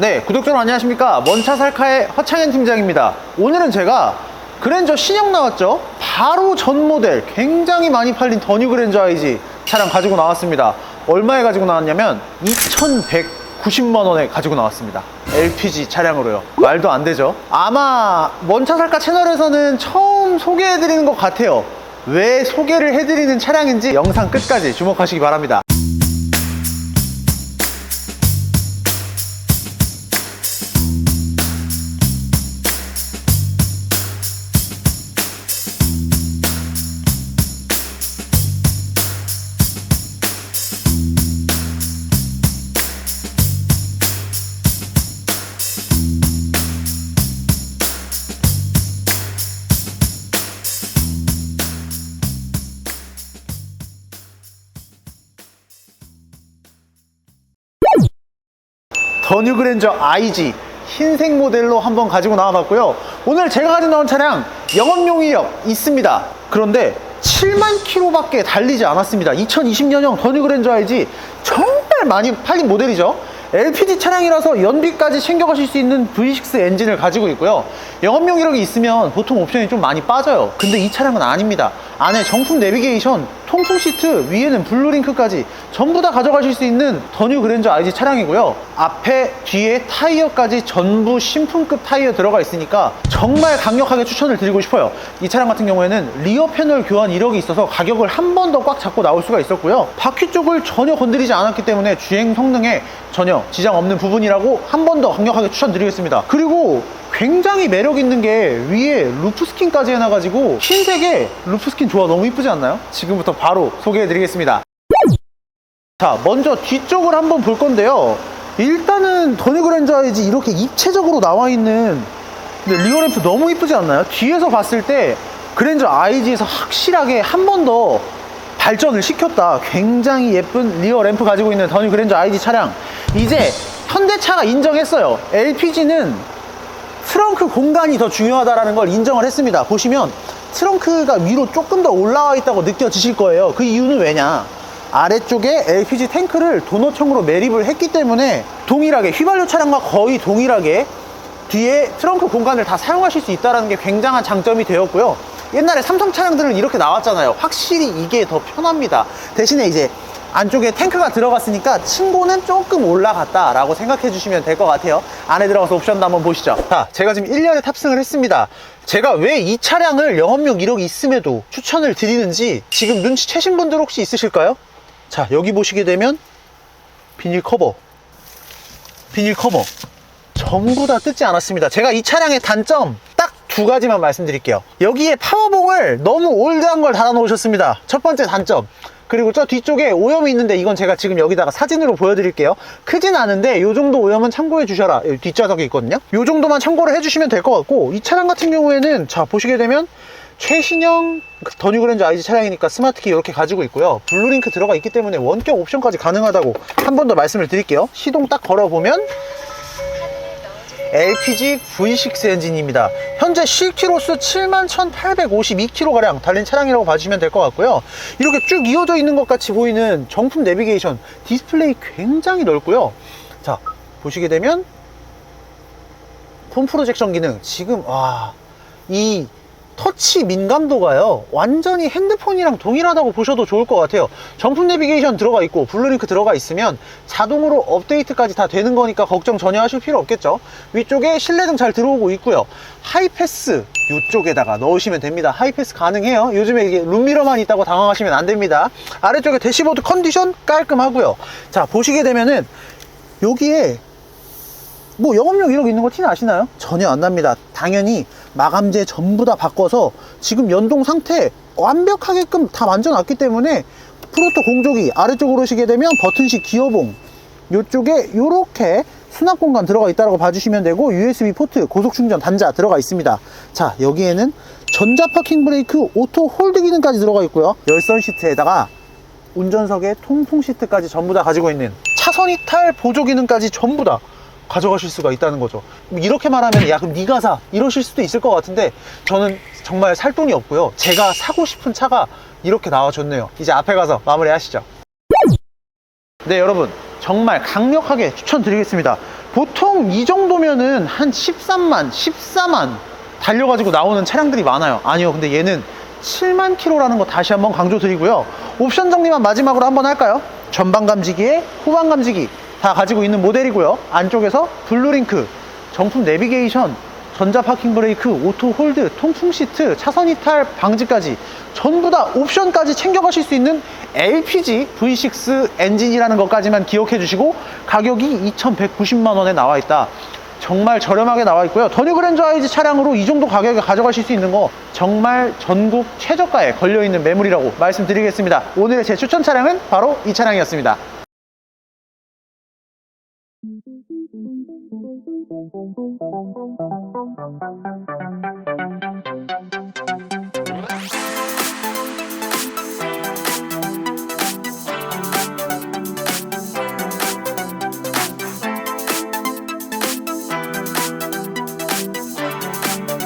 네, 구독자 여러분 안녕하십니까. 먼차 살카의 허창현 팀장입니다. 오늘은 제가 그랜저 신형 나왔죠? 바로 전 모델, 굉장히 많이 팔린 더뉴 그랜저 IG 차량 가지고 나왔습니다. 얼마에 가지고 나왔냐면 2,190만 원에 가지고 나왔습니다. LPG 차량으로요. 말도 안 되죠? 아마 먼차 살카 채널에서는 처음 소개해드리는 것 같아요. 왜 소개를 해드리는 차량인지 영상 끝까지 주목하시기 바랍니다. 더 뉴 그랜저 IG 흰색 모델로 한번 가지고 나와봤고요. 오늘 제가 가지고 나온 차량 영업용 이력 있습니다. 그런데 7만 킬로밖에 달리지 않았습니다. 2020년형 더뉴 그랜저 IG 정말 많이 팔린 모델이죠. LPG 차량이라서 연비까지 챙겨가실 수 있는 V6 엔진을 가지고 있고요. 영업용 이력이 있으면 보통 옵션이 좀 많이 빠져요. 근데 이 차량은 아닙니다. 안에 정품 내비게이션, 통풍 시트, 위에는 블루링크까지 전부 다 가져가실 수 있는 더뉴 그랜저 IG 차량이고요. 앞에, 뒤에 타이어까지 전부 신품급 타이어 들어가 있으니까 정말 강력하게 추천을 드리고 싶어요. 이 차량 같은 경우에는 리어 패널 교환 이력이 있어서 가격을 한 번 더 꽉 잡고 나올 수가 있었고요. 바퀴 쪽을 전혀 건드리지 않았기 때문에 주행 성능에 전혀 지장 없는 부분이라고 한 번 더 강력하게 추천드리겠습니다. 그리고 굉장히 매력 있는 게 위에 루프 스킨까지 해놔가지고 흰색의 루프 스킨 조화 너무 이쁘지 않나요? 지금부터 바로 소개해드리겠습니다. 자, 먼저 뒤쪽을 한번 볼 건데요. 일단은 더뉴 그랜저이지 이렇게 입체적으로 나와 있는 근데 리어 램프 너무 이쁘지 않나요? 뒤에서 봤을 때 그랜저 IG에서 확실하게 한 번 더 발전을 시켰다. 굉장히 예쁜 리어 램프 가지고 있는 더뉴 그랜저 IG 차량. 이제 현대차가 인정했어요. LPG는 트렁크 공간이 더 중요하다는 걸 인정을 했습니다. 보시면 트렁크가 위로 조금 더 올라와 있다고 느껴지실 거예요. 그 이유는 왜냐? 아래쪽에 LPG 탱크를 도너청으로 매립을 했기 때문에 동일하게 휘발유 차량과 거의 동일하게 뒤에 트렁크 공간을 다 사용하실 수 있다는 게 굉장한 장점이 되었고요. 옛날에 삼성 차량들은 이렇게 나왔잖아요. 확실히 이게 더 편합니다. 대신에 이제 안쪽에 탱크가 들어갔으니까 층고는 조금 올라갔다 라고 생각해 주시면 될 것 같아요. 안에 들어가서 옵션도 한번 보시죠. 자, 제가 지금 1년에 탑승을 했습니다. 제가 왜 이 차량을 영업용 이력이 있음에도 추천을 드리는지 지금 눈치채신 분들 혹시 있으실까요? 자, 여기 보시게 되면 비닐 커버. 비닐 커버. 전부 다 뜯지 않았습니다. 제가 이 차량의 단점 딱 두 가지만 말씀드릴게요. 여기에 파워봉을 너무 올드한 걸 달아 놓으셨습니다. 첫 번째 단점. 그리고 저 뒤쪽에 오염이 있는데 이건 제가 지금 여기다가 사진으로 보여드릴게요. 크진 않은데 이 정도 오염은 참고해 주셔라. 뒷좌석에 있거든요. 이 정도만 참고를 해주시면 될 것 같고 이 차량 같은 경우에는 자 보시게 되면 최신형 더뉴 그랜저 IG 차량이니까 스마트키 이렇게 가지고 있고요. 블루링크 들어가 있기 때문에 원격 옵션까지 가능하다고 한 번 더 말씀을 드릴게요. 시동 딱 걸어보면 LPG V6 엔진입니다. 현재 실키로수 71,852km가량 달린 차량이라고 봐주시면 될 것 같고요. 이렇게 쭉 이어져 있는 것 같이 보이는 정품 내비게이션 디스플레이 굉장히 넓고요. 자, 보시게 되면 폰 프로젝션 기능 지금 와, 이 터치 민감도가요 완전히 핸드폰이랑 동일하다고 보셔도 좋을 것 같아요. 정품 내비게이션 들어가 있고 블루링크 들어가 있으면 자동으로 업데이트까지 다 되는 거니까 걱정 전혀 하실 필요 없겠죠? 위쪽에 실내등 잘 들어오고 있고요. 하이패스 이쪽에다가 넣으시면 됩니다. 하이패스 가능해요. 요즘에 이게 룸미러만 있다고 당황하시면 안 됩니다. 아래쪽에 대시보드 컨디션 깔끔하고요. 자 보시게 되면은 여기에 뭐 영업용 이력 있는 거 티 나시나요? 전혀 안 납니다. 당연히 마감재 전부 다 바꿔서 지금 연동 상태 완벽하게끔 다 만져놨기 때문에 프로토 공조기 아래쪽으로 오시게 되면 버튼식 기어봉 이쪽에 이렇게 수납 공간 들어가 있다고 봐주시면 되고 USB 포트 고속 충전 단자 들어가 있습니다. 자 여기에는 전자 파킹 브레이크 오토 홀드 기능까지 들어가 있고요. 열선 시트에다가 운전석에 통풍 시트까지 전부 다 가지고 있는 차선 이탈 보조 기능까지 전부 다 가져가실 수가 있다는 거죠. 이렇게 말하면 야 그럼 네가 사 이러실 수도 있을 것 같은데 저는 정말 살 돈이 없고요. 제가 사고 싶은 차가 이렇게 나와줬네요. 이제 앞에 가서 마무리 하시죠. 네 여러분 정말 강력하게 추천드리겠습니다. 보통 이 정도면은 한 13만, 14만 달려가지고 나오는 차량들이 많아요. 아니요, 근데 얘는 7만 킬로라는 거 다시 한번 강조드리고요. 옵션 정리만 마지막으로 한번 할까요? 전방 감지기에 후방 감지기 다 가지고 있는 모델이고요. 안쪽에서 블루링크, 정품 내비게이션, 전자 파킹 브레이크, 오토 홀드, 통풍 시트, 차선 이탈 방지까지 전부 다 옵션까지 챙겨가실 수 있는 LPG V6 엔진이라는 것까지만 기억해 주시고 가격이 2,190만 원에 나와 있다. 정말 저렴하게 나와 있고요. 더뉴 그랜저 아이즈 차량으로 이 정도 가격에 가져가실 수 있는 거 정말 전국 최저가에 걸려 있는 매물이라고 말씀드리겠습니다. 오늘의 제 추천 차량은 바로 이 차량이었습니다. Thank you.